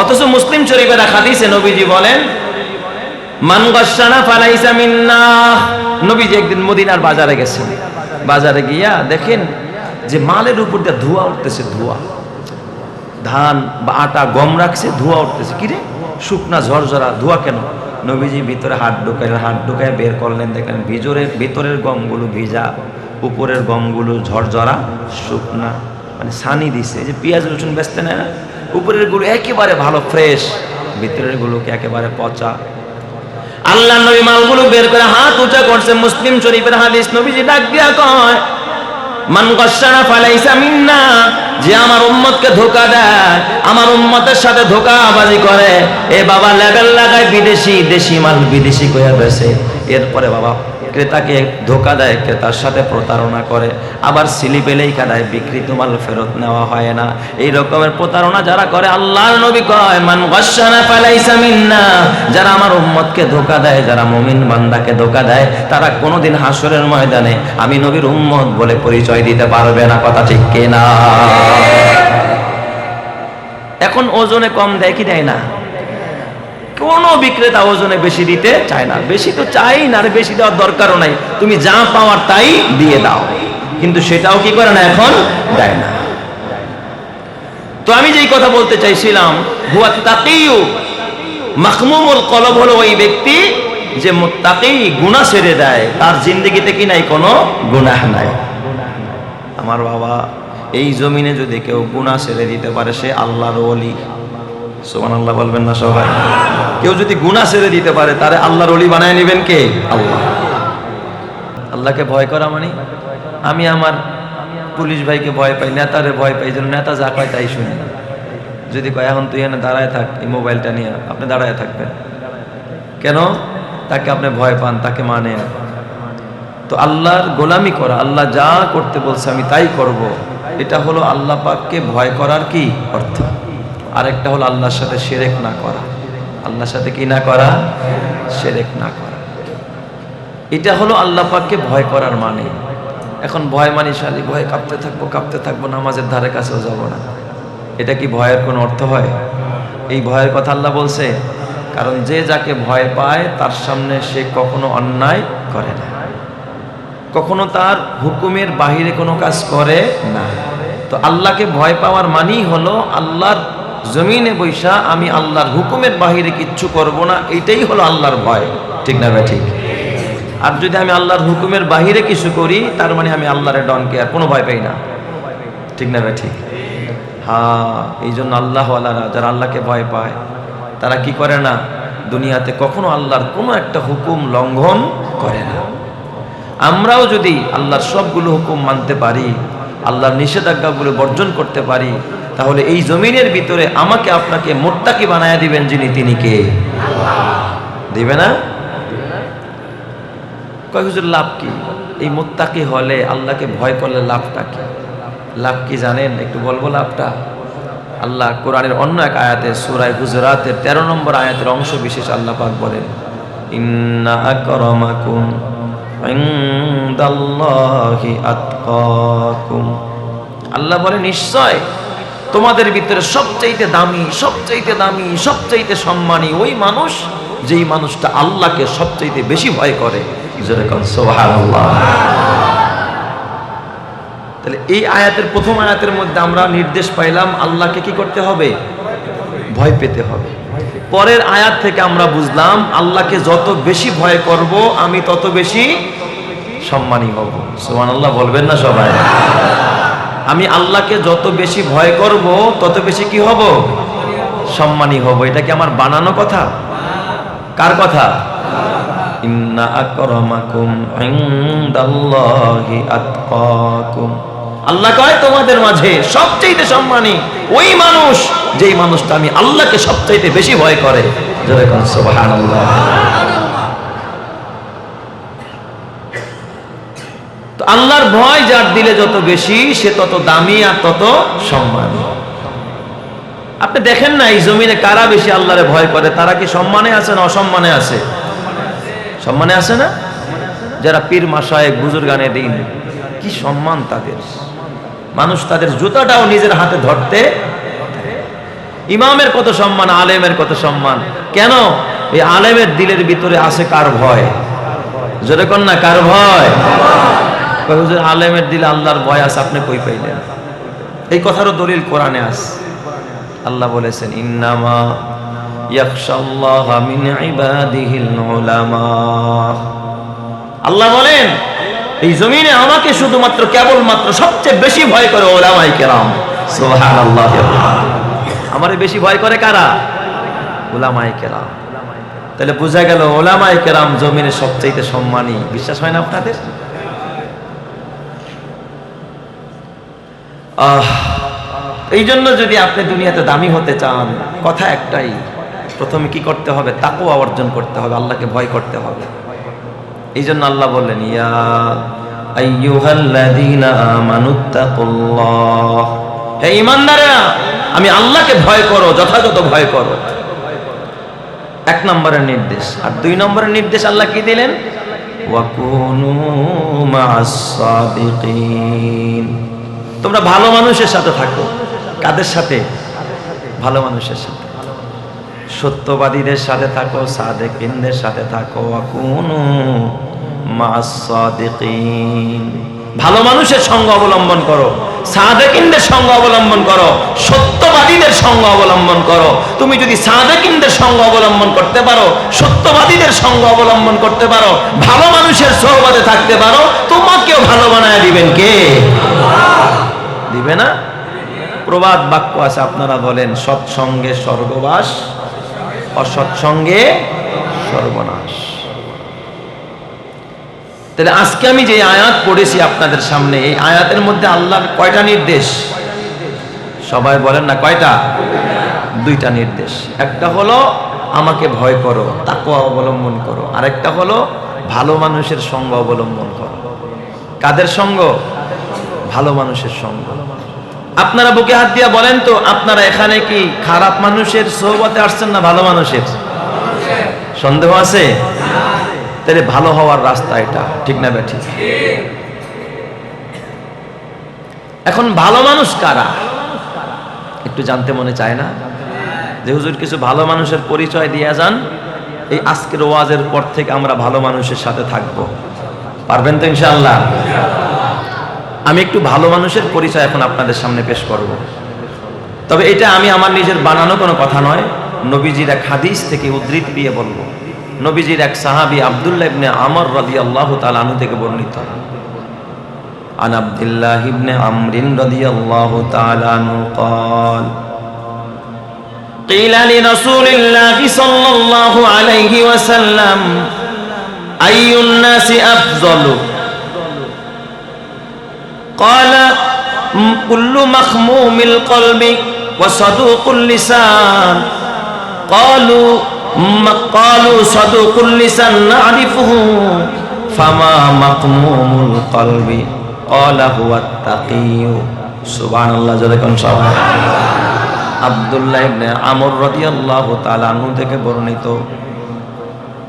অথচ মুসলিম শরীফের এক হাদিসে নবীজি বলেন, মান গসানা ফালাইসা মিন্না। নবীজি একদিন মদিনার বাজারে বাজারে গিয়া দেখেন যে মালের উপর দিয়ে ধোঁয়া উঠতেছে, ধোঁয়া। ধান বা আটা গম রাখছে, ধোঁয়া উঠতেছে। ধোঁয়া কেন? নবীজি ভিতরে হাত ঢুকাইলেন, হাত ঢুকায় বের করলেন, দেখলেন ভিজরের ভিতরের গমগুলো ভিজা, উপরের গমগুলো ঝরঝরা, শুকনা। মানে সানি দিছে। যে পেঁয়াজ রসুন বেচতে নেয় না? উপরেরগুলো একেবারে ভালো ফ্রেশ ভিতরের গুলোকে একেবারে পচা। আল্লাহ নবী মালগুলো বের করে হাত উঁচা করছে, মুসলিম শরীফের হাদিস নবীজি ডাক দিয়া কয়, মান গসানা ফালাইসা মিন্না যে আমার উম্মতকে ধোকা দেয়, আমার উম্মতের সাথে ধোকাবাজি করে। এ বাবা লেবেল লাগায় বিদেশি, দেশি মাল বিদেশি কইয়া বেছে এরপরে বাবা ক্রেতাকে ধোকা দেয়, ক্রেতার সাথে প্রতারণা করে। আবার সিলিপে লেখা দেয় বিকৃত মাল ফেরত নেওয়া হয় না। এই রকমের প্রতারণা যারা করে, আল্লাহর নবী কয়, মান গসানা ফালাইসা মিন্না। যারা আমার উম্মতকে ধোকা দেয়, যারা মুমিন বান্দাকে ধোকা দেয়, তারা কোনোদিন হাসরের ময়দানে আমি নবীর উম্মত বলে পরিচয় দিতে পারবে না। কথা ঠিক কিনা? এখন ওজনে কম দেয় কি দেয় না? কোনো বিক্রেতা ওজনে বেশি দিতে চায় না। বেশি তো চাই না, আর বেশি দেওয়ার দরকারও নাই। তুমি যা পাওয়ার তাই দিয়ে দাও। কিন্তু সেটাও কি করে না এখন? দেয় না। তো আমি যেই কথা বলতে চাইছিলাম, হুয়া তাকিউ মাহমুমুল কলব হলো ওই ব্যক্তি যে মুত্তাকি গুনাহ ছেড়ে দেয়। তার জিন্দগিতে কি নাই? কোনো গুনাহ নাই। আমার বাবা, এই জমিনে যদি কেউ গুনাহ ছেড়ে দিতে পারে, সে আল্লাহর ওলি। সোমান আল্লাহ বলবেন না সবাই। কেউ যদি গুনাহ ছেড়ে দিতে পারে, তারে আল্লাহর ওলি বানায় নেবেন কে? আল্লাহ। আল্লাহকে ভয় করা মানে? আমি আমার পুলিশ ভাইকে ভয় পাই, নেতারে ভয় পাই যেন নেতা যা কয় তাই শুনি। যদি কয়, এখন তুই এনে দাঁড়ায় থাক, এই মোবাইলটা নিয়ে আপনি দাঁড়ায় থাকবেন। কেন? তাকে আপনি ভয় পান, তাকে মানেন। তো আল্লাহর গোলামি করা, আল্লাহ যা করতে বলছে আমি তাই করব। এটা হলো আল্লাহ পাককে ভয় করার কি অর্থ? আরেকটা হলো আল্লাহর সাথে সেরেক না করা। আল্লাহর সাথে কি না করা? সেরেক না করা। এটা হলো আল্লাহ পাককে ভয় করার মানে। এখন ভয় মানি শালি, ভয় কাঁপতে থাকব কাঁপতে থাকব, নামাজের ধারে কাছেও যাব না। এটা কি ভয়ের কোনো অর্থ হয়? এই ভয়ের কথা আল্লাহ বলছে, কারণ যে যাকে ভয় পায়, তার সামনে সে কখনো অন্যায় করে না। কখনো তার হুকুমের বাহিরে কোনো কাজ করে না। তো আল্লাহকে ভয় পাওয়ার মানেই হলো আল্লাহর জমিনে বৈশা আমি আল্লাহর হুকুমের বাহিরে কিচ্ছু করব না, এটাই হলো আল্লাহর ভয়। ঠিক না ভাই? ঠিক। আর যদি আমি আল্লাহর হুকুমের বাহিরে কিছু করি, তার মানে আমি আল্লাহরে ডনকে আর কোনো ভয় পাই না। ঠিক না ভাই? ঠিক। হ্যাঁ এই জন্য আল্লাহ আল্লাহরা যারা আল্লাহকে ভয় পায়, তারা কি করে না, দুনিয়াতে কখনো আল্লাহর কোনো একটা হুকুম লঙ্ঘন করে না। আমরাও যদি আল্লাহর সবগুলো হুকুম মানতে পারি, আল্লাহর নিষেধাজ্ঞাগুলো বর্জন করতে পারি তাহলে এই জমিনের ভিতরে আমাকে আপনাকে মোত্তাকি বানায় দিবেন যিনি তিনি কে? দিবে না? কয় হুজুর লাভ কি? এই মোত্তাকি হলে আল্লাহকে ভয় করলে লাভটা কি? লাভ কি জানেন? একটু বলব লাভটা? আল্লাহ কোরআনের অন্য এক আয়াতে সুরায় গুজরাতের তেরো নম্বর আয়াতের অংশ বিশেষ আল্লাহ পাক বলেন আল্লাহ বলে নিশ্চয় তোমাদের ভিতরে সবচাইতে দামি সবচাইতে দামি, সবচাইতে সম্মানী ওই মানুষ যেই মানুষটা আল্লাহকে সবচাইতে বেশি ভয় করে। তাহলে এই আয়াতের প্রথম আয়াতের মধ্যে আমরা নির্দেশ পাইলাম আল্লাহকে কি করতে হবে? ভয় পেতে হবে। পরের আয়াত থেকে আমরা বুঝলাম, আল্লাহকে যত বেশি ভয় করব, আমি তত বেশি সম্মানী হব। সুমান আল্লাহ বলবেন না সবাই? আমি আল্লাহকে যত বেশি ভয় করব, তত বেশি কি হব? সম্মানী হব। এটা কি আমার বানানো কথা? কার কথা? আল্লাহ কয়, তোমাদের মাঝে সবচেয়ে সম্মানী ওই মানুষ, যেই মানুষটা আমি আল্লাহকে সবচাইতে বেশি ভয় করে। যেরকম সুবহানাল্লাহ। আল্লাহর ভয় যার দিলে যত বেশি, সে তত দামি আর তত সম্মান। আপনি দেখেন না, এই জমিনে কারা বেশি আল্লাহরে ভয় করে? তারা কি সম্মানে আছে না অসম্মানে আছে? সম্মানে আছে না? যারা পীর মাসায় বুজুর্গানে দিন, কি সম্মান তাদের। মানুষ তাদের জুতাটাও নিজের হাতে ধরতে ইমামের কত সম্মান, আলেমের কত সম্মান। কেন? এই আলেমের দিলের ভিতরে আছে কার ভয়? যেরকম না, কার ভয়? হুজুর, আলেমের দিলে আল্লাহর ভয় আছে, আপনি কই পাইলেন? এই কথারও দলিল কোরআনে আস আল্লাহ বলেছেন, ইন্নামা আল্লাহ বলেন, এই জমিনে আমাকে শুধুমাত্র কেবলমাত্র সবচেয়ে বেশি ভয় করে ওলামাই কেরাম। আমারে বেশি ভয় করে কারা? ওলামাই কেরাম। তাহলে বোঝা গেল ওলামাই কেরাম জমিনে সবচাইতে সম্মানী। বিশ্বাস হয় না আপনাদের? আহ এই জন্য যদি আপনি দুনিয়াতে দামি হতে চান, কথা একটাই, প্রথমে কি করতে হবে? তাকেও অর্জন করতে হবে, আল্লাহকে ভয় করতে হবে। এই জন্য আল্লাহ বললেন, ইয়া আমি আল্লাহকে ভয় করো, যথাযথ ভয় করো। এক নম্বরের নির্দেশ। আর দুই নম্বরের নির্দেশ আল্লাহ কি দিলেন? ওয়াকুনু সাদিকিন তোমরা ভালো মানুষের সাথে থাকো। কাদের সাথে? ভালো মানুষের সাথে। সত্যবাদীদের সাথে থাকো, সাদেকিনদের সাথে থাকো ভালো মানুষের সঙ্গ অবলম্বন করো, সাদেকিনদের সঙ্গ অবলম্বন করো, সত্যবাদীদের সঙ্গ অবলম্বন করো। তুমি যদি সাদেকিনদের সঙ্গ অবলম্বন করতে পারো, সত্যবাদীদের সঙ্গ অবলম্বন করতে পারো, ভালো মানুষের সহবাদে থাকতে পারো, তোমাকেও ভালো বানায় দিবেন কে? দিবে না? প্রবাদ বাক্য আছে, আপনারা বলেন, সৎসঙ্গে স্বর্গবাস, অসৎসঙ্গে সর্বনাশ তাহলে আজকে আমি যে আয়াত পড়েছি আপনাদের সামনে, এই আয়াতের মধ্যে আল্লাহর কয়টা নির্দেশ? সবাই বলেন না, কয়টা? দুইটা নির্দেশ। একটা হলো, আমাকে ভয় করো তাকে অবলম্বন করো। আরেকটা হলো, ভালো মানুষের সঙ্গ অবলম্বন করো। কাদের সঙ্গ? ভালো মানুষের সঙ্গ। আপনারা বুকে হাত দিয়া বলেন তো, আপনারা এখানে কি খারাপ মানুষের সোহবতে আসছেন না ভালো মানুষের? সন্দেহ আছে? তাহলে ভালো হওয়ার রাস্তা এটা, ঠিক না ব্যাঠি এখন ভালো মানুষ কারা? একটু জানতে মনে চায় না? যে হুজুর কিছু ভালো মানুষের পরিচয় দিয়ে যান, এই আজকের ওয়াজের পর থেকে আমরা ভালো মানুষের সাথে থাকব। পারবেন তো ইনশাআল্লাহ? আমি একটু ভালো মানুষের পরিচয় এখন আপনাদের সামনে পেশ করব তবে এটা আমি আমার নিজের বানানো কোনো কথা নয় নবীজির এক হাদিস থেকে উদ্ধৃতি দিয়ে বলবো নবীজির এক সাহাবি আবদুল্লাহ ইবনে আমর রাদিয়াল্লাহু তাআলা আনহু থেকে বর্ণিত عن عبد الله بن عمرو رضي الله تعالى عنه قال قيل لرسول الله صلى الله عليه وسلم أي الناس أفضل قال كل مخموم القلب وصدوق اللسان قالوا قالوا صدوق اللسان نعرفه فما مقموم القلب قال هو التقي سبحان الله جل সবাই আব্দুল্লাহ ইবনে আমর রাদিয়াল্লাহু তাআলা আনহু থেকে বর্ণিত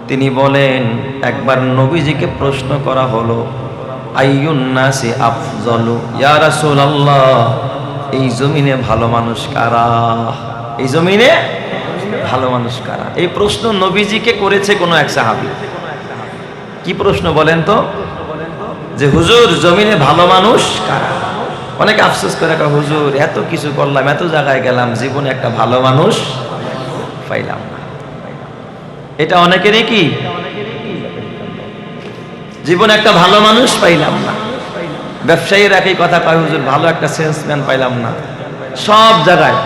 তিনি বলেন একবার নবীজিকে প্রশ্ন করা হলো আইয়ুন্নাসি আফজলু? ইয়া এই জমিনে ভালো মানুষ কারা? এই জমিনে ভালো মানুষ কারা? এই প্রশ্ন নবীজিকে করেছে কোনো এক সাহাবী। কি প্রশ্ন বলেন তো? যে হুজুর, জমিনে ভালো মানুষ কারা? অনেক আফসোস করে একটা হুজুর, এত কিছু করলাম, এত জায়গায় গেলাম, জীবনে একটা ভালো মানুষ পাইলাম না। এটা অনেকেরই কি? জীবনে একটা ভালো মানুষ পাইলাম না। ব্যবসায়ীর একই কথা কয়, হুজুর, ভালো একটা সেলসম্যান পাইলাম না। সব জায়গায়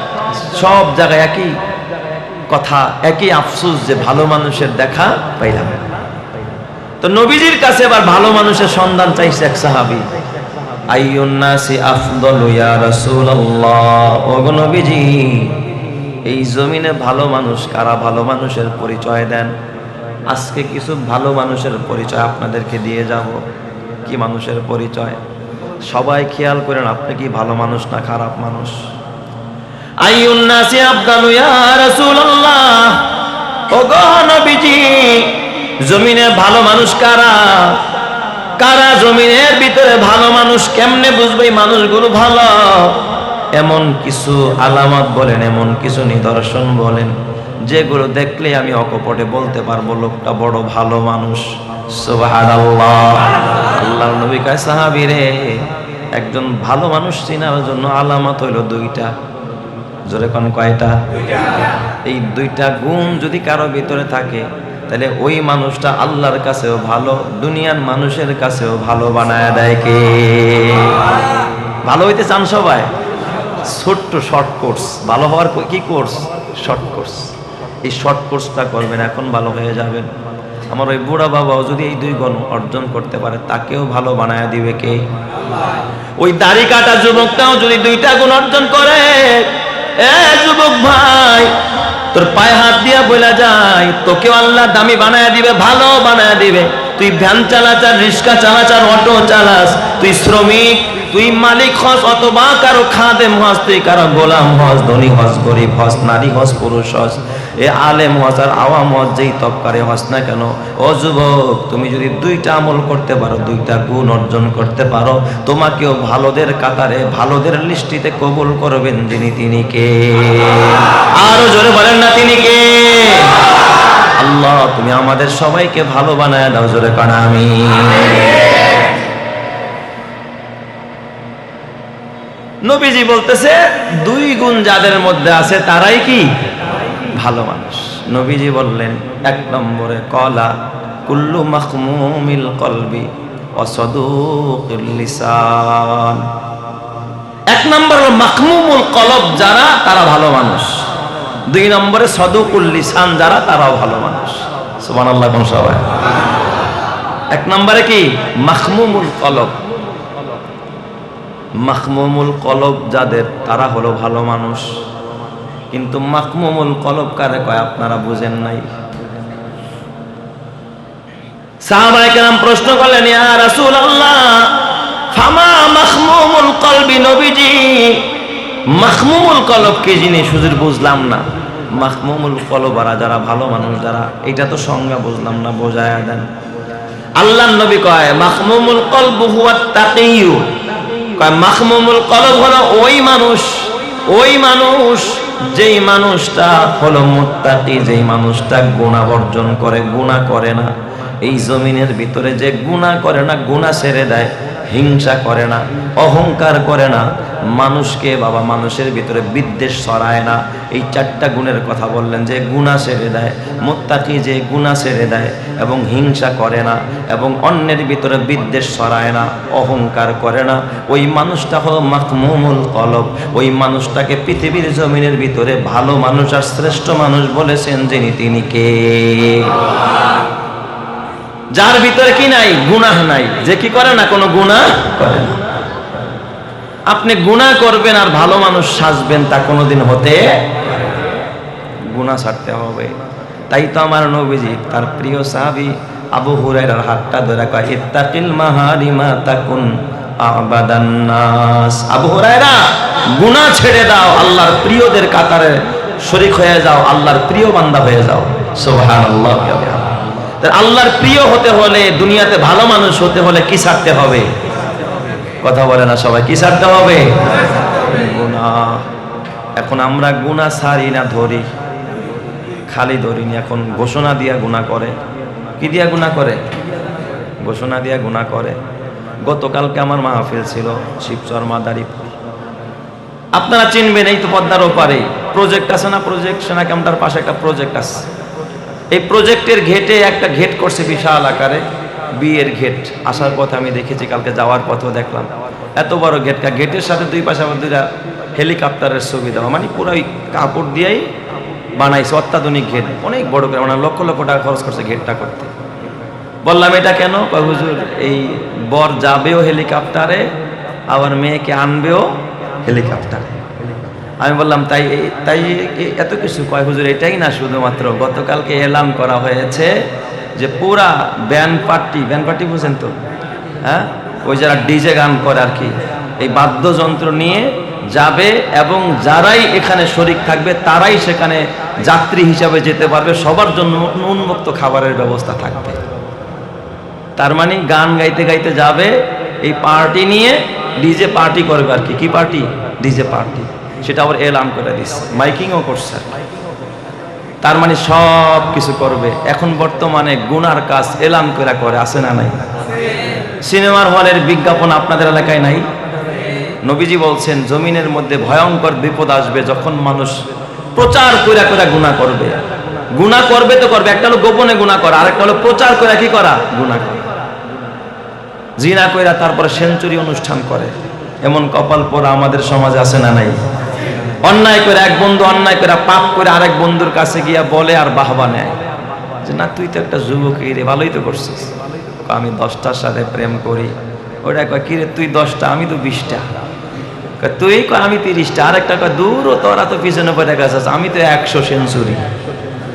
সব জায়গায় একই কথা, একই আফসোস যে ভালো মানুষের দেখা পাইলাম তো নবীজির কাছে আবার ভালো মানুষের সন্ধান চাইছে এক সাহাবি। এই জমিনে ভালো মানুষ কারা? ভালো মানুষের পরিচয় দেন। আজকে কিছু ভালো মানুষের পরিচয় আপনাদেরকে দিয়ে যাব। কি মানুষের পরিচয়? সবাই খেয়াল করেন, আপনি কি ভালো মানুষ না খারাপ মানুষ? জমিনে ভালো মানুষ কারা? কারা জমিনের ভিতরে ভালো মানুষ? কেমনে বুঝবে মানুষগুলো ভালো? এমন কিছু আলামত বলেন, এমন কিছু নিদর্শন বলেন। যেগুলো দেখলে আমি অকপটে বলতে পারব, লোকটা বড় ভালো মানুষ। আল্লাহ আল্লাহর নবী কয়, সাহাবী রে, একজন ভালো মানুষ চিনার জন্য আলামত হইল দুইটা। জোরে কোন কয়টা? এই দুইটা গুণ যদি কারও ভিতরে থাকে, তাহলে ওই মানুষটা আল্লাহর কাছেও ভালো, দুনিয়ার মানুষের কাছেও ভালো বানায় দেয় কে? ভালো হইতে চান সবাই? ছোট্ট শর্ট কোর্স ভালো হওয়ার কি কোর্স শর্ট কোর্স এই শর্ট কোর্সটা করবেন, এখন ভালো হয়ে যাবেন। আমার ওই বুড়া বাবাও যদি এই দুই গুণ অর্জন করতে পারে, তাকেও ভালো বানায় দিবে কে? ওই দাড়ি কাটা যুবকটাও যদি দুইটা গুণ অর্জন করে, এ যুবক ভাই, তোর পায়ে হাত দিয়া বলা যায়, তোকেও আল্লাহ দামি বানায় দিবে, ভালো বানায় দিবে। তুই ভ্যান চালাচার, রিক্সা চালাচার, অটো চালাস, তুই শ্রমিক, তুই মালিক হস, অথবা কারও খাদেম হস, তুই কারও গোলাম হস, ধনী হস, গরিব হস, নারী হস, পুরুষ হস, এ আলেম হস আর আওয়াম হস, যেই তপকারে হস না কেন? ও যুবক, তুমি যদি দুইটা আমল করতে পারো, দুইটা গুণ অর্জন করতে পারো, তোমাকেও ভালোদের কাতারে, ভালোদের লিস্টিতে কবুল করবেন যিনি, তিনি কে? আরও জোরে বলেন না, তিনি কে? আল্লাহ, তুমি আমাদের সবাইকে ভালো বানায় দাও, জোরে কানা আমি নবীজি বলতেছে, দুই গুণ যাদের মধ্যে আছে তারাই কি? ভালো মানুষ। নবীজি বললেন, এক নম্বরে কলা, কুল্লু মখমুমিল কলবি অসদুকিল লিসান। এক নম্বর মাখমুমুল কলব, যারা, তারা ভালো মানুষ। দুই নম্বরে সদুকুল লিসান, যারা তারাও ভালো মানুষ। সুবহানাল্লাহ, কোন সবাই এক নম্বরে কি? মাখমুমুল কলব। মাখমুমুল কলব যাদের, তারা হলো ভালো মানুষ। কিন্তু মাখমুমুল কলব কারে কয়, আপনারা বুঝেন নাই। সাহাবায়ে কেরাম প্রশ্ন করলেন, ইয়া রাসূলুল্লাহ, ফামা মাখমুমুল কলবি নবীজি? মাখমুমুল কলব কি জিনিস হুজুর বুঝলাম না। মাখমুমুল কলবারা যারা ভালো মানুষ, যারা এটা তো সংজ্ঞা বুঝলাম না, বোঝায়া দেন। আল্লাহ নবী কয় মাখমুমুল কলব হুয়া তাকিয়ু। কয় মাখমুমুল কলব হলো ওই মানুষ ওই মানুষ যেই মানুষটা হলো মুত্তাকি, যেই মানুষটা গুণা বর্জন করে গুণা করে না। এই জমিনের ভিতরে যে গুণা করে না গুণা ছেড়ে দেয়। হিংসা করে না, অহংকার করে না, মানুষকে বাবা মানুষের ভিতরে বিদ্বেষ ছড়ায় না। এই চারটা গুণের কথা বললেন যে গুণা ছেড়ে দেয়, মোত্তাকি যে গুণা ছেড়ে দেয় এবং হিংসা করে না এবং অন্যের ভিতরে বিদ্বেষ ছড়ায় না, অহংকার করে না। ওই মানুষটা হলো মাকমুমুল কলব। ওই মানুষটাকে পৃথিবীর জমিনের ভিতরে ভালো মানুষ আর শ্রেষ্ঠ মানুষ বলেছেন যিনি তিনি কে? যার ভিতরে কি নাই? গুনাহ নাই। যে কি করে না কোনো গুনাহ করে না। আপনি গুনাহ করবেন আর ভালো মানুষ সাজবেন তা কোনোদিন হতে গুনাহ ছাড়তে হবে। তাই তো আমার নবীজি, তার প্রিয় সাহাবী আবু হুরায়রার হাতটা ধরে কয়, ইত্তাকিল মাহারিমা তাকুন আবাদান নাস। আবু হুরায়রা, গুনাহ ছেড়ে দাও, আল্লাহর প্রিয়দের কাতারে শরীক হয়ে যাও, আল্লাহর প্রিয় বান্দা হয়ে যাও। সুবহানাল্লাহ আল্লাহর প্রিয় হতে হলে, দুনিয়াতে ভালো মানুষ হতে হলে কি ছাড়তে হবে? কথা বলে না সবাই, কি ছাড়তে হবে? এখন আমরা গুণা ছাড়ি না, ধরি। খালি ধরিনি এখন ঘোষণা দিয়া গুণা করে। কি দিয়া গুণা করে? ঘোষণা দিয়া গুণা করে। গতকালকে আমার মাহফিল ছিল শিবচর মাদারীপুর আপনারা চিনবেন, এই তো পদ্মার ওপারে। প্রজেক্ট আছে না প্রজেক্ট সেনা ক্যাম্পটার পাশে একটা প্রজেক্ট আছে। এই প্রজেক্টের ঘেটে একটা ঘেট করছে বিশাল আকারে, বিয়ের ঘেট। আসার পথে আমি দেখেছি, কালকে যাওয়ার পথেও দেখলাম। এত বড় ঘেটটা ঘেটের সাথে দুই পাশে আবার দুইটা হেলিকপ্টারের সুবিধা মানে পুরো কাপড় দিয়েই বানাইছে, অত্যাধুনিক ঘেট। অনেক বড় করে মানে লক্ষ লক্ষ টাকা খরচ করছে ঘেটটা করতে। বললাম, এটা কেন? হুজুর, এই বর যাবেও হেলিকপ্টারে, আবার মেয়েকে আনবেও হেলিকপ্টারে। আমি বললাম, তাই তাই এত কিছু? কয়, হুজুর, এটাই না শুধুমাত্র। গতকালকে এলাম করা হয়েছে যে পুরা ব্যান পার্টি ব্যান পার্টি বুঝেন তো হ্যাঁ? ওই যারা ডিজে গান করে আর কি, এই বাদ্যযন্ত্র নিয়ে যাবে এবং যারাই এখানে শরিক থাকবে, তারাই সেখানে যাত্রী হিসাবে যেতে পারবে। সবার জন্য উন্মুক্ত খাবারের ব্যবস্থা থাকবে। তার মানে গান গাইতে গাইতে যাবে, এই পার্টি নিয়ে ডিজে পার্টি করবে আর কি। কি পার্টি? DJ party. সেটা আবার এলান করে দিচ্ছে মাইকিংও করছে তার মানে সব কিছু করবে। এখন বর্তমানে গুনার কাজ এলান করে করে, আছে না নাই? সিনেমার হলের বিজ্ঞাপন আপনাদের এলাকায় নাই? নবীজি বলছেন, জমিনের মধ্যে ভয়ঙ্কর বিপদ আসবে যখন মানুষ প্রচার করে করে গুণা করবে। গুণা করবে তো করবে, একটা হলো গোপনে গুণা করা, আরেকটা হলো প্রচার করে কি করা? গুণা করা। জিনা কইরা তারপরে সেঞ্চুরি অনুষ্ঠান করে। এমন কপাল পরা আমাদের সমাজে আছে না নাই? অন্যায় করে এক বন্ধু অন্যায় করে পাপ করে আরেক বন্ধুর কাছে গিয়া বলে আর বাহবা নেয়। যে, না, তুই তো একটা যুবক রে, ভালোই তো করছিস। আমি দশটার সাথে প্রেম করি। ওটা কয় কিরে তুই দশটা, আমি তো বিশটা। তুই কয়, আমি তিরিশটা। আরেকটা কয়, দূর ও তোরা তো পিছনে পড়ে গেছিস আমি তো একশো সেঞ্চুরি।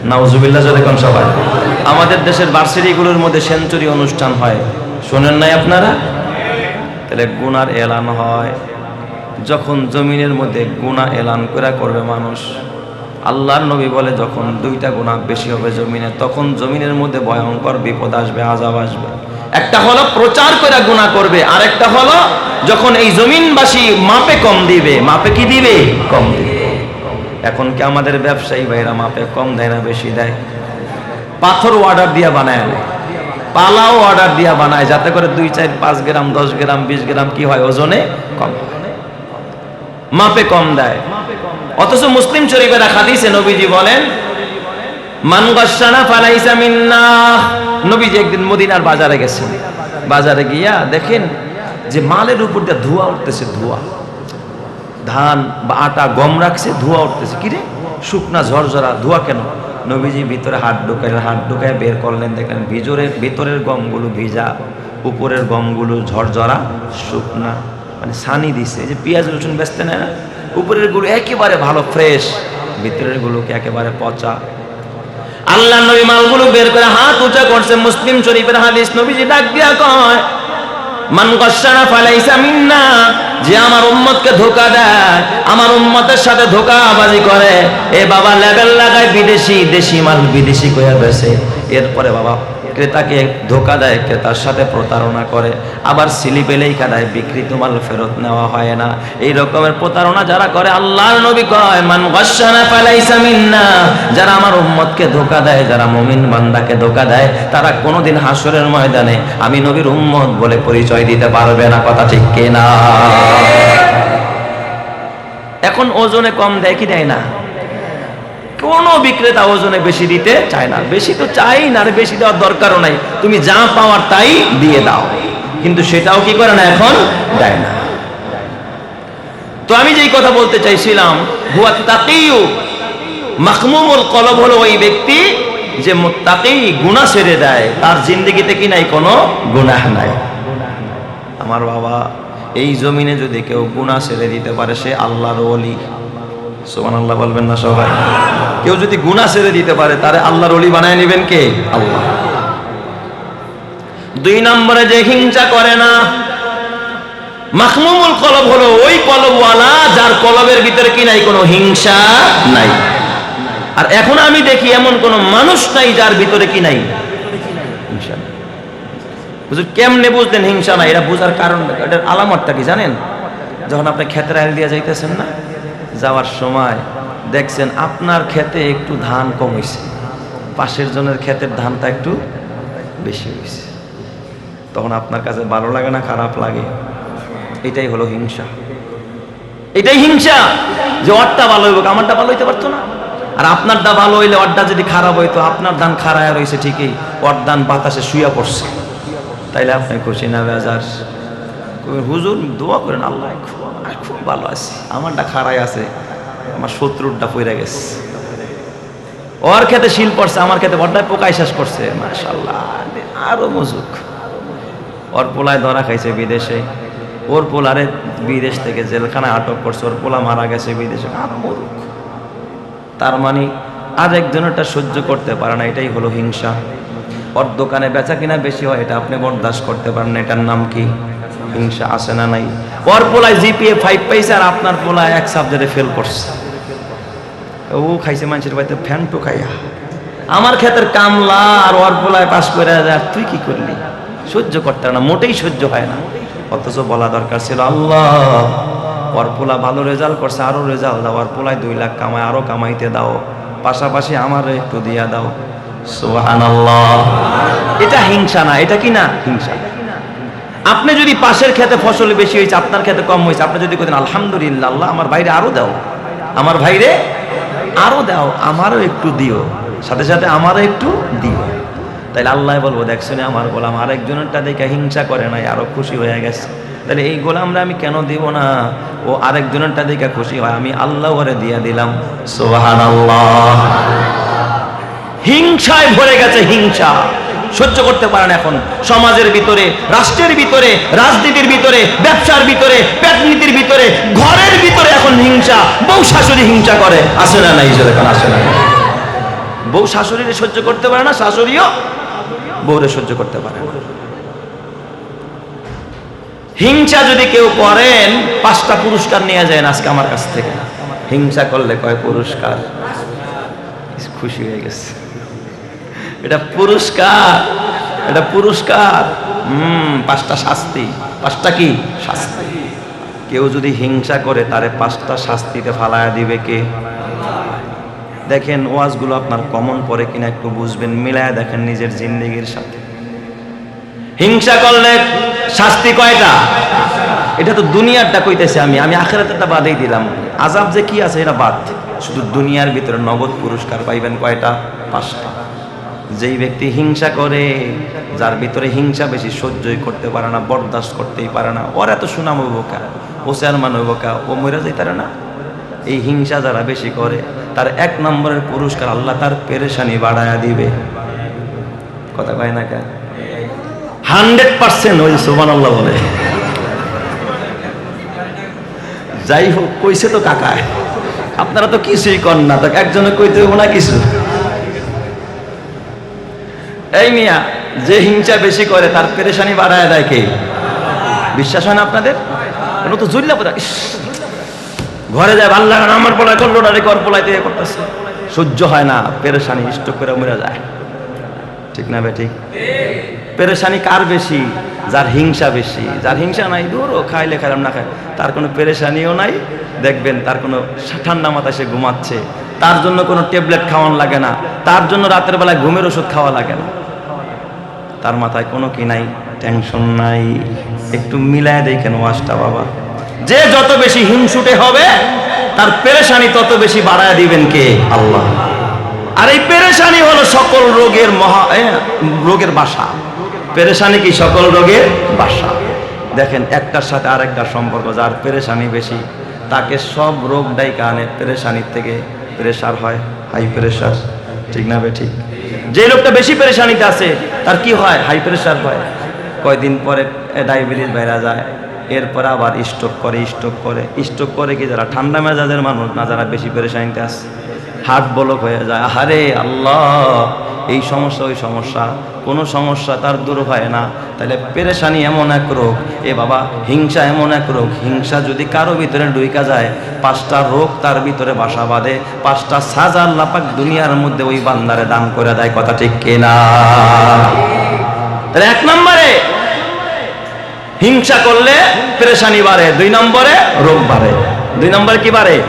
নাউজুবিল্লাহ যখন সবাই। আমাদের দেশের ভার্সিটিগুলোর মধ্যে সেঞ্চুরি অনুষ্ঠান হয়। শোনেন নাই আপনারা? তাহলে গুনার এলান হয়। যখন জমিনের মধ্যে গুণা এলান করে করবে মানুষ, আল্লাহর নবী বলে যখন দুইটা গুণা বেশি হবে জমিনে, তখন জমিনের মধ্যে ভয়ঙ্কর বিপদ আসবে আজাব আসবে। একটা হলো প্রচার করে গুণা করবে আর একটা হলো যখন এই জমিনবাসী মাপে কম দিবে। মাপে কি দিবে? কম দিবে। এখন কি আমাদের ব্যবসায়ী ভাইরা মাপে কম দেয় না বেশি দেয়? পাথর অর্ডার দিয়া বানায় পালাও অর্ডার দিয়া বানায়, যাতে করে দুই চার পাঁচ গ্রাম, দশ গ্রাম, বিশ গ্রাম কি হয় ওজনে কম। মাপে কম দেয়। অথচ মুসলিম শরীফের হাদিসে নবীজি বলেন, মান গসানা ফালাইসা নবীজি একদিন মদিনার বাজারে বাজারে গিয়া দেখেন যে মালের উঠতেছে ধান বা আটা, গম রাখছে, ধোঁয়া উঠতেছে। কিরে ঝরঝরা ধোঁয়া কেন? নবীজি ভিতরে হাত ঢুকাইলেন হাত ঢুকায় বের করলেন। দেখলেন ভিতরের ভিতরের গমগুলো ভিজা, উপরের গমগুলো ঝরঝরা, শুকনা। মানে সানি দিছে। যে পেঁয়াজ, রসুন বেচতে নেয় না? উপরেরগুলো একেবারে ভালো, ফ্রেশ। ভিতরের গুলোকে একেবারে পচা। আল্লাহ নবী মালগুলো বের করে হাত উঁচা করছে। মুসলিম শরীফের হাদিস নবীজি ডাক দিয়া কয়, মান গসানা ফালাইসা মিন্না, যে আমার উম্মতকে ধোকা দেয়, আমার উম্মতের সাথে ধোকাবাজি করে, এ বাবা লেবেল লাগায় বিদেশি, দেশি মাল বিদেশি কইয়া বেছে। এরপরে বাবা ক্রেতাকে ধোকা দেয়, ক্রেতার সাথে প্রতারণা করে। আবার সিলিপে লেখা দেয় বিকৃত মাল ফেরত নেওয়া হয় না। এই রকমের প্রতারণা যারা করে, আল্লাহর নবী কয়, মান গসানা যারা আমার উম্মতকে ধোকা দেয়, যারা মুমিন বান্দাকে ধোকা দেয়, তারা কোনোদিন হাসরের ময়দানে আমি নবীর উম্মত বলে পরিচয় দিতে পারবে না। কথা ঠিক কিনা? এখন ওজনে কম দেয় কি দেয় না? কোনো বিক্রেতা ওজনে বেশি দিতে চায় না। বেশি তো চাই না, আর বেশি দেওয়ার দরকারও নাই। তুমি যা পাওয়ার তাই দিয়ে দাও। কিন্তু সেটাও কি করে না এখন? দেয় না। তো আমি যেই কথা বলতে চাইছিলাম, হুয়া তাকিউ মাখমুমুল কলব হলো ওই ব্যক্তি যে মুত্তাকি গুনাহ ছেড়ে দেয়। তার জিন্দগিতে কি নাই? কোনো গুনাহ নাই। আমার বাবা, এই জমিনে যদি কেউ গুনাহ ছেড়ে দিতে পারে, সে আল্লাহর ওলি। সুবহানাল্লাহ বলবেন না সবাই? কেউ যদি গুনাহ ছেড়ে দিতে পারে, তারে আল্লাহর ওলি বানায় নেবেন কে? আল্লাহ। দুই নম্বরে যে হিংসা করে না মাখমুমুল কলব হলো ওই কলবওয়ালা যার কলবের ভিতরে কি নাই, কোনো হিংসা নাই। আর এখন আমি দেখি এমন কোন মানুষ নাই যার ভিতরে কি নাই, হিংসা কেমনে বুঝলেন হিংসা নাই? এটা বোঝার কারণ এটার আলামতটা কি জানেন? যখন আপনি ক্ষেতের আইল দিয়ে যাইতেছেন না, যাওয়ার সময় দেখছেন আপনার ক্ষেতে একটু ধান কম হয়েছে পাশের জনের ক্ষেতের ধানটা একটু বেশি হয়েছে তখন আপনার কাছে ভালো লাগে না, খারাপ লাগে? এটাই হলো হিংসা। এটাই হিংসা যে ওরটা ভালো হইব, আমারটা ভালো হইতে পারতো না। আর আপনারটা ভালো হইলে ওরটা যদি খারাপ হইতো, আপনার ধান খারাপ রয়েছে ঠিকই ওর ধান বাতাসে শুয়ে পড়ছে। তাইলে আপনি খুশি না, বেজার? হুজুর, দোয়া করেন, আল্লাহ খুব ভালো আছি, আমারটা খারাই আছে। আমার শত্রুরটা পইরা গেছে। ওর খেতে শিল পড়ছে, আমার খেতে বড্ডায় পোকায় শেষ করছে মাশাল্লাহ আরও মজুক। ওর পোলায় ধরা খাইছে বিদেশে। ওর পোলারে বিদেশ থেকে জেলখানায় আটক করছে। ওর পোলা মারা গেছে বিদেশে। আরও মরুক। তার মানে আর একজনেরটা সহ্য করতে পারে না, এটাই হলো হিংসা। ওর দোকানে বেচা কিনা বেশি হয়, এটা আপনি বরদাস্ত করতে পারেন না। এটার নাম কি? হিংসা আসে না নাই। ওর পোলায় জিপিএ ফাইভ পাইছে আর আপনার পোলায় এক সাবজেক্টে ফেল করছে। ও খাইছে মানুষের বাড়িতে ফ্যান টু খাইয়া আমার ক্ষেতের কামলা আর ওর পোলায় পাশ করে যায় তুই কি করলি? সহ্য করতে না, মোটেই সহ্য হয় না। অথচ বলা দরকার ছিল, আল্লাহ, ওর পোলা ভালো রেজাল্ট করছে আরও রেজাল্ট দাও। আর পোলায় দুই লাখ কামায় আরও কামাইতে দাও। পাশাপাশি আমারও একটু দিয়া দাও। সুবহানাল্লাহ। এটা হিংসা না, এটা কি না? হিংসা। আপনি যদি পাশের খেতে ফসল বেশি হয়েছে, আপনার খেতে কম হয়েছে, আপনি যদি বলেন আলহামদুলিল্লাহ, আল্লাহ আমার ভাইরে আরও দাও। আমার ভাইরে আরও দাও, আমারও একটু দিও, সাথে সাথে আমারও একটু দিও। তাইলে আল্লাহ বলব দেখছেন আমার গোলাম আর আরেকজনেরটা দেখে হিংসা করে নাই, আরও খুশি হয়ে গেছে। তাহলে এই গোলামরা আমি কেন দিব না? ও আরেকজনেরটা দেখে খুশি হয়, আমি আল্লাহ ওরে দিয়ে দিলাম। সোহান হিংসায় ভরে গেছে হিংসা। সহ্য করতে পারেন এখন। সমাজের ভিতরে, রাষ্ট্রের ভিতরে, রাজনীতির ভিতরে, ব্যবসার ভিতরে পেটনীতির ভিতরে, ঘরের ভিতরে এখন হিংসা, বউ শাশুড়ি হিংসা করে। আসে না নাই এখন আসে না। বউ শাশুড়িরে সহ্য করতে পারে না, শাশুড়িও বউরে সহ্য করতে পারে না। হিংসা যদি কেউ করেন, পাঁচটা পুরস্কার নিয়ে যায় আজকে আমার কাছ থেকে। হিংসা করলে কয় পুরস্কার? খুশি হয়ে গেছে। এটা পুরস্কার এটা পুরস্কার। হুম, পাঁচটা শাস্তি। পাঁচটা কি? শাস্তি। কেউ যদি হিংসা করে, তারে পাঁচটা শাস্তিতে ফালায়া দিবে কে? দেখেন, ওয়াজগুলো আপনার কমন পড়ে কিনা একটু বুঝবেন মিলায় দেখেন নিজের জিন্দগির সাথে। হিংসা করলে শাস্তি কয়টা? এটা তো দুনিয়ারটা কইতেছে আমি আমি আখেরাতেরটা বাদেই দিলাম। আজাব যে কি আছে, এটা বাদ। শুধু দুনিয়ার ভিতরে নগদ পুরস্কার পাইবেন কয়টা? পাঁচটা। যেই ব্যক্তি হিংসা করে, যার ভিতরে হিংসা বেশি সহ্যই করতে পারে না, বরদাস্ত করতেই পারে না। ওর এত সুনাম হইব ও চেয়ারম্যান হইব কা ও মরে যাইতারে না। এই হিংসা যারা বেশি করে, তার এক নম্বরের পুরস্কার আল্লাহ তার পেরেশানি বাড়ায়া দিবে। কথা কয় না কে হান্ড্রেড পার্সেন্ট ওই সোমান আল্লাহ বলে। যাই হোক, কইছে তো কাকায়, আপনারা তো কিছুই কর না, তো একজনে কইতে হইব না কিছু। এই মিয়া, যে হিংসা বেশি করে, তার পেরেশানি বাড়ায় দেয় কে? বিশ্বাস হয় না আপনাদের? তো জুল্লা বোধ ঘরে যায়, ভালো লাগে আমার পোলায় করল না রেখে ওর পোলাইতে করতেছে। সহ্য হয় না, পেরেশানি স্টক করে মরে যায়। ঠিক না বে, ঠিক? পেরেশানি কার বেশি? যার হিংসা বেশি। যার হিংসা নাই দূরও খাইলে খাইলাম না খায়। তার কোনো পেরেশানিও নাই, দেখবেন তার কোনো ঠান্ডা মাথায় সে ঘুমাচ্ছে। তার জন্য কোনো ট্যাবলেট খাওয়ান লাগে না। তার জন্য রাতের বেলায় ঘুমের ওষুধ খাওয়া লাগে না। তার মাথায় কোনো কি নাই টেনশন নাই। একটু মিলায় দেখেন ওয়াজটা, বাবা? যে যত বেশি হিংসুটে হবে, তার পেরেশানি তত বেশি বাড়ায় দিবেন কে? আল্লাহ। আর এই পেরেশানি হলো সকল রোগের মহা রোগের বাসা। পেরেশানি কি সকল রোগের বাসা? দেখেন, একটার সাথে আরেকটার সম্পর্ক, যার পেরেশানি বেশি, তাকে সব রোগ ডাইকা কানে পেরেশানির থেকে প্রেশার হয় হাই প্রেশার ঠিক না বে, ঠিক? যে লোকটা বেশি পেরেশানিতে আছে তার কি হয়? হাই প্রেশার হয়। কয়দিন পরে ডায়াবেটিস বেড়া যায়। এরপর আবার স্ট্রোক করে স্ট্রোক করে। স্ট্রোক করে কি যারা? ঠান্ডা মেজাজের মানুষ না, যারা বেশি পেরেশানিতে আসে। হার্ট ব্লক হয়ে যায়। আহারে আল্লাহ! এই সমস্যা, ওই সমস্যা। কোনো সমস্যা তার দূর হয় না। তাহলে পেরেশানি এমন এক রোগ। এ বাবা, হিংসা এমন এক রোগ। হিংসা যদি কারও ভিতরে ডুইকা যায়, পাঁচটা রোগ তার ভিতরে বাসা বাঁধে। পাঁচটা সাজা আল্লাপাক দুনিয়ার মধ্যে ওই বান্দারে দান করে দেয়। কথা ঠিক কিনা তাহলে এক নম্বরে, হিংসা করলে পেরেশানি বাড়ে। দুই নম্বরে, রোগ বাড়ে। দুই নম্বরে কি বাড়ে?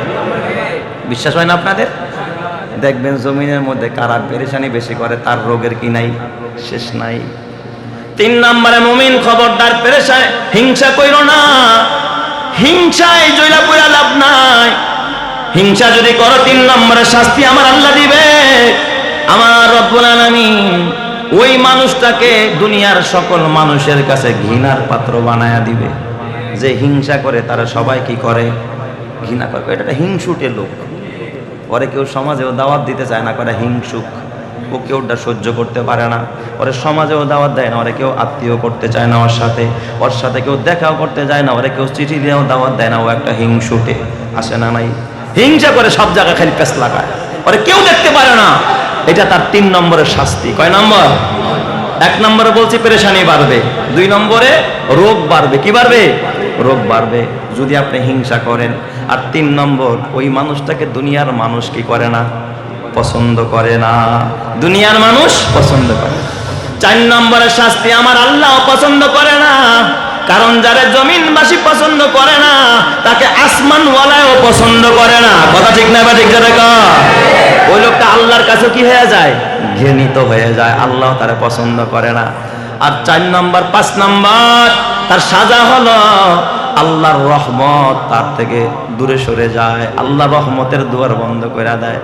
বিশ্বাস হয় না আপনাদের? দেখবেন জমিনের মধ্যে কারা পেরেশানি বেশি করে, তার রোগের কি নাই? শেষ নাই। তিন নম্বরে মুমিন খবরদার পেরেশায় হিংসা কইর না। হিংসায় জয়লা পুরা লাভ নাই। হিংসা যদি করো, তিন নম্বরে শাস্তি আমার আল্লাহ দিবে। আমার রব্বুল আলামিন ওই মানুষটাকে দুনিয়ার সকল মানুষের কাছে ঘৃণার পাত্র বানায়া দিবে। যে হিংসা করে, তারা সবাই কি করে? ঘৃণা করে, এটা হিংসুটে লোক। ওরে কেউ সমাজেও দাওয়াত দিতে চায় না, করে হিংসুক। ও কেউ ওটা সহ্য করতে পারে না। ওরে সমাজেও দাওয়াত দেয় না, ওরে কেউ আত্মীয় করতে চায় না ওর সাথে। ওর সাথে কেউ দেখাও করতে যায় না, ওরে কেউ চিঠি দিয়েও দাওয়াত দেয় না, ও একটা হিংসুটে। আসে না নাই? হিংসা করে সব জায়গায় খালি পেস লাগায়। ওরে কেউ দেখতে পারে না। এটা তার তিন নম্বরের শাস্তি। কয় নম্বর? এক নম্বরে বলছি পেরেশানি বাড়বে। দুই নম্বরে রোগ বাড়বে। কি বাড়বে? রোগ বাড়বে। যদি আপনি হিংসা করেন আর তিন নম্বর, ওই মানুষটাকে দুনিয়ার মানুষ কি করে না? পছন্দ করে না। দুনিয়ার মানুষ পছন্দ করে চার নম্বরের শাস্তি আমার আল্লাহ পছন্দ করে না। কারণ যারা জমিনবাসী পছন্দ করে না, তাকে আসমান আসমানওয়ালাও পছন্দ করে না। কথা ঠিক না বা ঠিক যাবে ওই লোকটা আল্লাহর কাছে কি হয়ে যায়? ঘৃণিত হয়ে যায়। আল্লাহ তারা পছন্দ করে না। আর চার নম্বর, পাঁচ নম্বর, তার সাজা হলো আল্লাহর রহমত তার থেকে দূরে সরে যায় আল্লাহ রহমতের দুয়ার বন্ধ করে দেয়।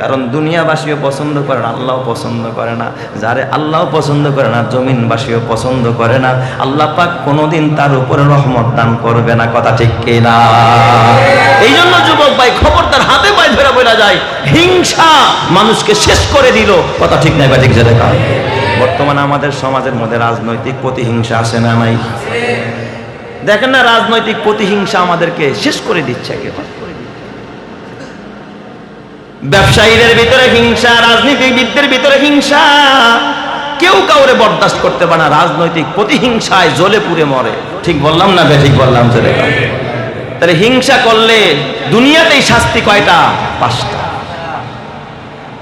কারণ দুনিয়াবাসীও পছন্দ করে না আল্লাহ পছন্দ করে না। যারে আল্লাহ পছন্দ করে না, জমিনবাসীও পছন্দ করে না। আল্লাহ পাক কোনোদিন তার উপরে রহমত দান করবে না, কথা ঠিক কিনা এই জন্য যুবক ভাই খবর তার হাতে পায়ে ধরে বলা যায়, হিংসা মানুষকে শেষ করে দিল, কথা ঠিক নাই বা ঠিক বর্তমানে আমাদের সমাজের মধ্যে রাজনৈতিক প্রতিহিংসা আছে না নাই? দেখেন না, রাজনৈতিক প্রতিহিংসা আমাদেরকে শেষ করে দিচ্ছে একেবারে। ব্যবসায়ীদের ভিতরে হিংসা, রাজনীতিবিদদের ভিতরে হিংসা। কেউ কাউরে বরদাস্ত করতে পারে না, রাজনৈতিক প্রতিহিংসায় জ্বলে পুড়ে মরে। ঠিক বললাম না ঠিক বললাম চলে তাহলে হিংসা করলে দুনিয়াতেই শাস্তি কয়টা? পাঁচটা।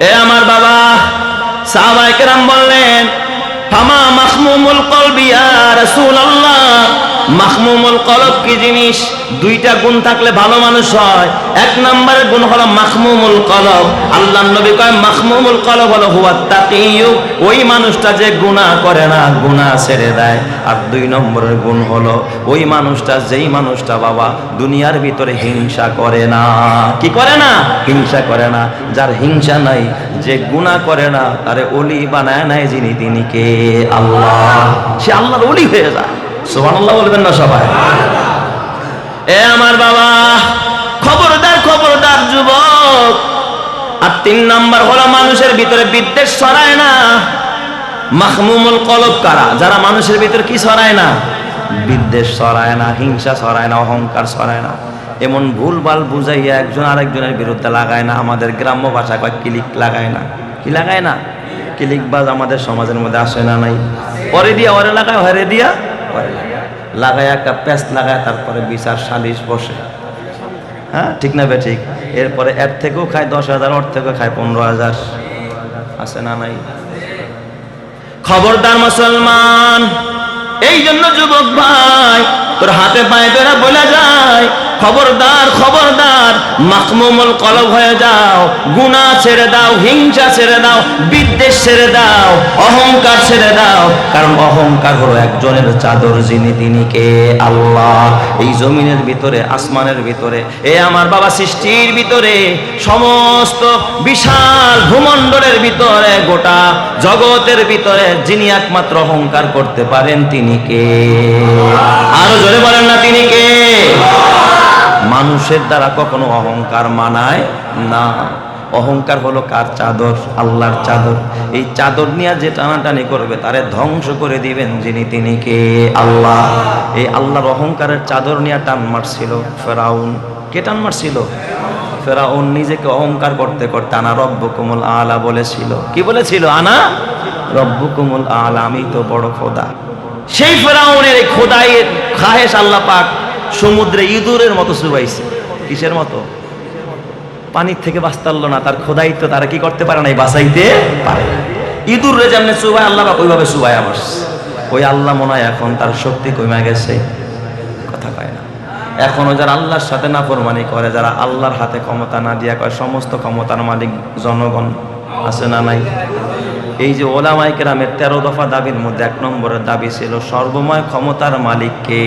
এ আমার বাবা সাহাবাইকেরাম বললেন ফামা মাহমুমুল কলবি, ইয়া রাসূলুল্লাহ। মাহমুমুল কলব কি জিনিস? দুইটা গুণ থাকলে ভালো মানুষ হয়। এক নম্বরের গুণ হলো মাহমুমুল কলব। আল্লাহ নবী কয়, মাহমুমুল কলব হলো হুয়া তাকিয়ু ওই মানুষটা যে গুনাহ করে না, গুনাহ ছেড়ে দেয়। আর দুই নম্বরের গুণ হলো, ওই মানুষটা যেই মানুষটা বাবা দুনিয়ার ভিতরে হিংসা করে না। কি করে না? হিংসা করে না। যার হিংসা নাই যে গুনাহ করে না, তারে অলি বানায় নাই যিনি, তিনি কে? আল্লাহ। সে আল্লাহর অলি হয়ে যায়। সুবহানাল্লাহ বলবেন না সবাই? এ আমার বাবা, খবরদার খবরদার যুবক। আর তিন নাম্বার হলো মানুষের ভিতরে বিদ্বেষ ছড়ায় না। মাহমুমুল কলব কারা? যারা মানুষের ভিতরে কি ছড়ায় না? বিদ্বেষ ছড়ায় না, হিংসা ছড়ায় না, অহংকার ছড়ায় না। এমন ভুলভাল বুঝাইয়া একজন আরেকজনের বিরুদ্ধে লাগায় না। আমাদের গ্রাম্য ভাষা কয় ক্লিক লাগায় না। কি লাগায় না? ক্লিকবাজ আমাদের সমাজের মধ্যে আসে না নাই। পরে দিয়া ওরে লাগায় হরে দিয়া, পরে লাগায়। একটা প্যাস্ট লাগায়, তারপরে বিচার সালিশ বসে। হ্যাঁ ঠিক না বে ঠিক? এরপরে এর থেকেও খায় দশ হাজার, ওর থেকেও খায় পনেরো হাজার। আছে না নাই? খবরদার মুসলমান, এই জন্য যুবক ভাই, তোর হাতে পায়ে বেড়া বলে যায়। খবরদার খবরদার। মাখমুমুল কলব হয়ে যাও গুনাহ ছেড়ে দাও, হিংসা ছেড়ে দাও, বিদ্বেষ ছেড়ে দাও, অহংকার ছেড়ে দাও। কারণ অহংকার হলো একজনের চাদর যিনি, তিনি কে? আল্লাহ। এই জমিনের ভিতরে, আসমানের ভিতরে, এ আমার বাবা সৃষ্টির ভিতরে, সমস্ত বিশাল ভূমণ্ডলের ভিতরে, গোটা জগতের ভিতরে যিনি একমাত্র অহংকার করতে পারেন, তিনি কে? আরও জোরে বলেন না, তিনি কে? মানুষের দ্বারা কখনো অহংকার মানায় না। অহংকার হলো কার চাদর? আল্লাহর চাদর। এই চাদর নিয়ে যে টানাটানি করবে, তারে ধ্বংস করে দিবেন যিনি তিনি কে? আল্লাহ। এই আল্লাহর অহংকারের চাদর নিয়ে টান মারছিল ফেরাউন। কে টান মারছিল? ফেরাউন নিজেকে অহংকার করতে করতে আনা রব্ব কোমল আলা বলেছিল। কি বলেছিল? আনা রব্ব কোমল আলা, আমি তো বড় খোদা। সেই ফেরাউনের এই খোদাইয়ের খাহেস আল্লাহ পাক সমুদ্রে ইঁদুরের মতো চুবাইছে কিসের মতো? পানির থেকে বাঁচতে পারল না, তার খোদাই তো তারা কি করতে পারে না বাঁচাইতে পারে ইঁদুর রে যেমনি চুবাই আল্লাহ ওইভাবে চুবাই আমার। ওই আল্লাহ মনে হয় এখন তার শক্তি কমে গেছে। কথা কয় না। এখনও যারা আল্লাহর সাথে না নাফরমানি করে, যারা আল্লাহর হাতে ক্ষমতা না দিয়া কয়, সমস্ত ক্ষমতার মালিক জনগণ আছে না নাই? এই যে ওলামাই কেরামের তেরো দফা দাবির মধ্যে এক নম্বরের দাবি ছিল, সর্বময় ক্ষমতার মালিককে।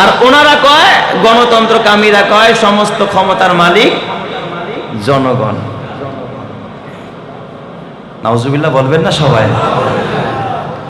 আর ওনারা কয় গণতন্ত্র কামীরা কয়, সমস্ত ক্ষমতার মালিক জনগণ। নাউজুবিল্লাহ, বলবেন না সবাই?